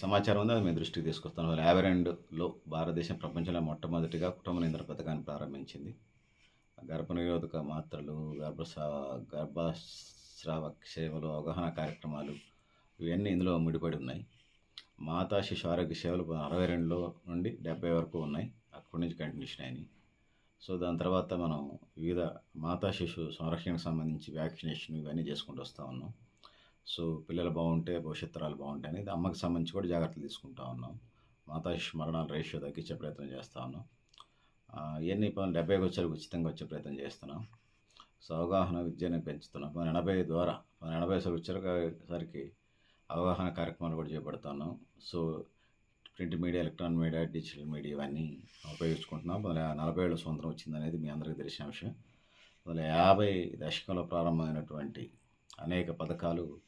సమాచారం ఉంది అది మీ దృష్టికి తీసుకొస్తాను. యాభై రెండులో భారతదేశం ప్రపంచంలో మొట్టమొదటిగా కుటుంబ నియంత్రణ పథకాన్ని ప్రారంభించింది. గర్భనిరోధక మాత్రలు గర్భసా గర్భస్రావ సేవలు అవగాహన కార్యక్రమాలు ఇవన్నీ ఇందులో ముడిపడి ఉన్నాయి. మాతా శిశు ఆరోగ్య సేవలు అరవై రెండులో నుండి డెబ్బై వరకు ఉన్నాయి. అక్కడి నుంచి కంటిన్యూషన్ అయినాయి. సో దాని తర్వాత మనం వివిధ మాతా శిశు సంరక్షణకు సంబంధించి వ్యాక్సినేషన్ ఇవన్నీ చేసుకుంటూ వస్తూ ఉన్నాం. సో పిల్లలు బాగుంటే భవిష్యత్తరాలు బాగుంటాయి అనేది అమ్మకి సంబంధించి కూడా జాగ్రత్తలు తీసుకుంటా ఉన్నాం. మాతా శిశు మరణాల రేషియో తగ్గించే ప్రయత్నం చేస్తూ ఉన్నాం. ఇవన్నీ పనులు డెబ్బై వచ్చేలకు ఉచితంగా వచ్చే ప్రయత్నం చేస్తున్నాం. సో అవగాహన విద్యను పెంచుతున్నాం. మన ఎనభై ద్వారా మన ఎనభై వచ్చేసరికి అవగాహన కార్యక్రమాలు కూడా చేపడుతున్నాం. So print media electronic media digital media ఇవన్నీ ఉపయోగించుకుంటున్నాం. మన నలభై ఏళ్ళ స్వంతం వచ్చింది అనేది మీ అందరికీ తెలిసిన విషయం. అందులో యాభై దశకంలో ప్రారంభమైనటువంటి అనేక పథకాలు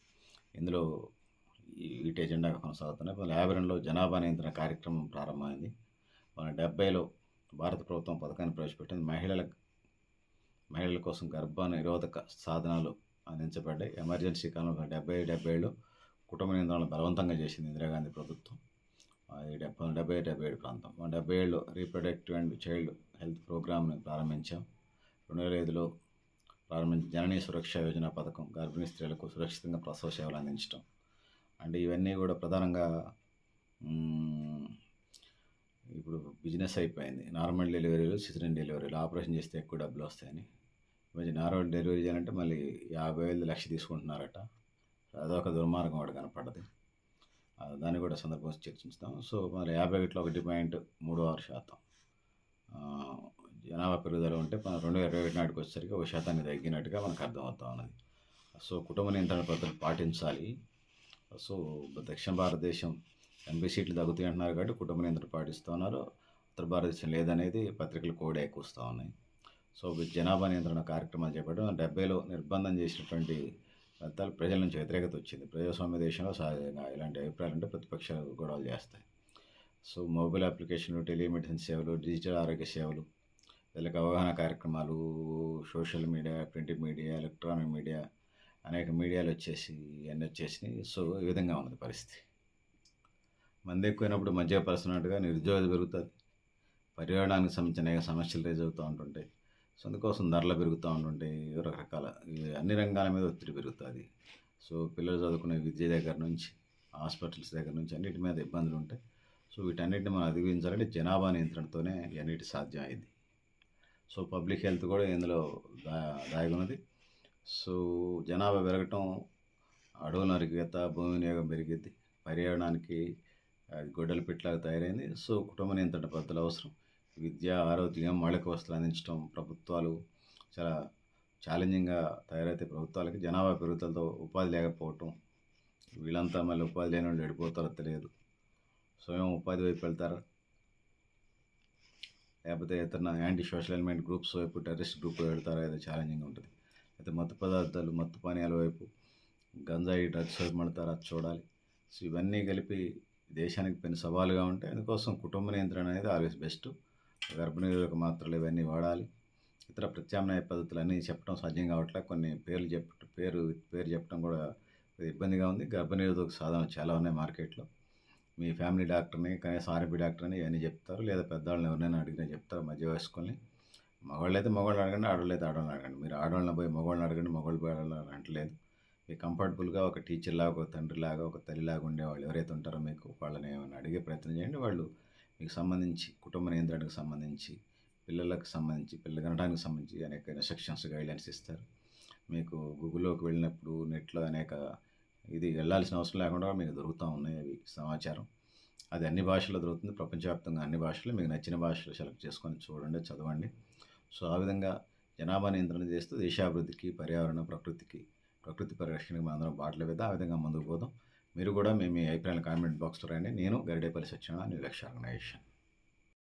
ఇందులో ఈ- వీటి ఎజెండాగా కొనసాగుతున్నాయి. మన యాభై రెండులో జనాభా నియంత్రణ కార్యక్రమం ప్రారంభమైంది. మన డెబ్బైలో భారత ప్రభుత్వం పథకాన్ని ప్రవేశపెట్టింది. మహిళల మహిళల కోసం గర్భ నిరోధక సాధనాలు అందించబడ్డాయి. ఎమర్జెన్సీ కాలంలో డెబ్బై ఏడు కుటుంబ నియంత్రణ బలవంతంగా చేసింది ఇందిరాగాంధీ ప్రభుత్వం. అది డెబ్బై డెబ్బై డెబ్బై ఏడు ప్రాంతం. డెబ్బై ఏడులో రీప్రొడక్టివ్ అండ్ చైల్డ్ హెల్త్ ప్రోగ్రామ్ని ప్రారంభించాం. రెండు వేల ఐదులో ప్రారంభించిన జననీ సురక్ష యోజన పథకం గర్భిణీ స్త్రీలకు సురక్షితంగా ప్రసవ సేవలు అందించడం. అంటే ఇవన్నీ కూడా ప్రధానంగా ఇప్పుడు బిజినెస్ అయిపోయింది. నార్మల్ డెలివరీలు సిజరన్ డెలివరీలు ఆపరేషన్ చేస్తే ఎక్కువ డబ్బులు వస్తాయని. మంచి నార్మల్ డెలివరీ చేయాలంటే మళ్ళీ యాభై వేలు లక్ష తీసుకుంటున్నారట. అదొక దుర్మార్గం వాడు కనపడదు దాన్ని కూడా సందర్భంగా చర్చించుతాం సో మరి యాభై ఒకటిలో ఒకటి పాయింట్ మూడు ఆరు శాతం. జనాభా పెరుగుదల ఉంటే మన రెండు వేల ఇరవై ఒకటి నాటికి వచ్చేసరికి ఒక శాతానికి తగ్గినట్టుగా మనకు అర్థమవుతా ఉన్నది. సో కుటుంబ నియంత్రణ పద్ధతులు పాటించాలి. సో దక్షిణ భారతదేశం ఎనభై సీట్లు తగ్గుతాయి అంటున్నారు కాబట్టి కుటుంబ నియంత్రణ పాటిస్తూ ఉన్నారు. ఉత్తర భారతదేశం లేదనేది పత్రికలు కూడా ఎక్కువ వస్తూ ఉన్నాయి. సో జనాభా నియంత్రణ కార్యక్రమాలు చేపట్టడం డెబ్బైలో నిర్బంధం చేసినటువంటి ఫలితాలు ప్రజల నుంచి వ్యతిరేకత వచ్చింది. ప్రజాస్వామ్య దేశంలో సహజంగా ఇలాంటి అభిప్రాయాలు ఉంటే ప్రతిపక్షాలు గొడవలు చేస్తాయి. సో మొబైల్ అప్లికేషన్లు టెలిమెడిసిన్ సేవలు డిజిటల్ ఆరోగ్య సేవలు వీళ్ళకి అవగాహన కార్యక్రమాలు social media print media electronic media అనేక మీడియాలు వచ్చేసి ఇవన్నీ వచ్చేసినాయి. సో ఈ విధంగా ఉన్నది పరిస్థితి. మంది ఎక్కువైనప్పుడు మధ్య పరుస్తున్నట్టుగా నిరుద్యోగం పెరుగుతుంది. పర్యావరణానికి సంబంధించిన అనేక సమస్యలు రేజ్ అవుతూ ఉంటుంటాయి. సో అందుకోసం ధరలు పెరుగుతూ ఉంటుంటాయి. రకరకాల అన్ని రంగాల మీద ఒత్తిడి పెరుగుతుంది. సో పిల్లలు చదువుకునే విద్య దగ్గర నుంచి హాస్పిటల్స్ దగ్గర నుంచి అన్నిటి మీద ఇబ్బందులు ఉంటాయి. సో వీటన్నిటిని మనం అధిగమించాలంటే జనాభా నియంత్రణతోనే ఇవన్నిటి సాధ్యం అయింది. సో పబ్లిక్ హెల్త్ కూడా ఇందులో దా దాగి ఉన్నది సో జనాభా పెరగటం అడవుల నరికేత భూమి వినియోగం పెరిగింది పర్యావరణానికి గొడ్డల పిట్లాగా తయారైంది. సో కుటుంబ నియంత్రణ పద్ధతులు అవసరం. విద్య ఆరోగ్యం మౌలిక వస్తువులు అందించడం ప్రభుత్వాలు చాలా ఛాలెంజింగ్గా తయారైతే ప్రభుత్వాలకి. జనాభా పెరుగుదలతో ఉపాధి లేకపోవటం వీళ్ళంతా మళ్ళీ ఉపాధి లేని వాళ్ళు ఎడిపోతారో తెలియదు. స్వయం ఉపాధి వైపు వెళ్తారా? లేకపోతే ఇతర యాంటీ సోషల్ ఎలిమెంట్ గ్రూప్స్ వైపు టెర్రరిస్ట్ గ్రూప్ వెళ్తారా? ఏదో ఛాలెంజింగ్ ఉంటుంది. అయితే మత్తు పదార్థాలు మత్తు పానీయాల వైపు గంజాయి డ్రగ్స్ వైపు మడతారా అది చూడాలి. సో ఇవన్నీ కలిపి దేశానికి పెను సవాలుగా ఉంటాయి అందుకోసం కుటుంబ నియంత్రణ అనేది ఆల్వేస్ బెస్ట్ గర్భిణీలకు మాత్రలు ఇవన్నీ వాడాలి. ఇతర ప్రత్యామ్నాయ పద్ధతులు అన్నీ చెప్పడం సాధ్యం కావట్లే కొన్ని పేర్లు చెప్ప పేరు పేరు చెప్పడం కూడా ఇబ్బందిగా ఉంది. గర్భనిరోధక సాధనలు చాలా ఉన్నాయి మార్కెట్లో. మీ ఫ్యామిలీ డాక్టర్ని కనీసం ఆర్ఎంపీ డాక్టర్ని ఇవన్నీ చెప్తారు. లేదా పెద్దవాళ్ళని ఎవరినైనా అడిగినా చెప్తారు మధ్య వయస్కుల్ని. మగవాళ్ళు అయితే మగవాళ్ళు అడగండి ఆడవాళ్ళు అయితే ఆడవాళ్ళని అడగండి. మీరు ఆడవాళ్ళని పోయి మగవాళ్ళని అడగండి మగవాళ్ళు పోయి ఆడవాళ్ళని అంటలేదు. మీకు కంఫర్టబుల్గా ఒక టీచర్ లాగా ఒక తండ్రి లాగా ఒక తల్లి లాగా ఉండేవాళ్ళు ఎవరైతే ఉంటారో మీకు వాళ్ళని ఏమైనా అడిగే ప్రయత్నం చేయండి. వాళ్ళు మీకు సంబంధించి కుటుంబ నియంత్రణకు సంబంధించి పిల్లలకు సంబంధించి పిల్లల కనడానికి సంబంధించి అనేక ఇన్స్ట్రక్షన్స్ గైడ్లైన్స్ ఇస్తారు. మీకు గూగుల్లోకి వెళ్ళినప్పుడు నెట్లో అనేక ఇది వెళ్ళాల్సిన అవసరం లేకుండా మీకు దొరుకుతూ ఉన్నాయి అవి సమాచారం. అది అన్ని భాషల్లో దొరుకుతుంది. ప్రపంచవ్యాప్తంగా అన్ని భాషలు మీకు నచ్చిన భాషలు సెలెక్ట్ చేసుకొని చూడండి చదవండి. సో ఆ విధంగా జనాభా నియంత్రణ చేస్తూ దేశాభివృద్ధికి పర్యావరణ ప్రకృతికి ప్రకృతి పరిరక్షణకి మనందరం బాటలు వేద్దాం. ఆ విధంగా ముందుకు పోదాం. మీరు కూడా మేము మీ అభిప్రాయాలు కామెంట్ బాక్స్లో రాయండి. నేను గరిడేపల్లి సత్యనారాయణ న్యూ లక్ష్య ఆర్గనైజేషన్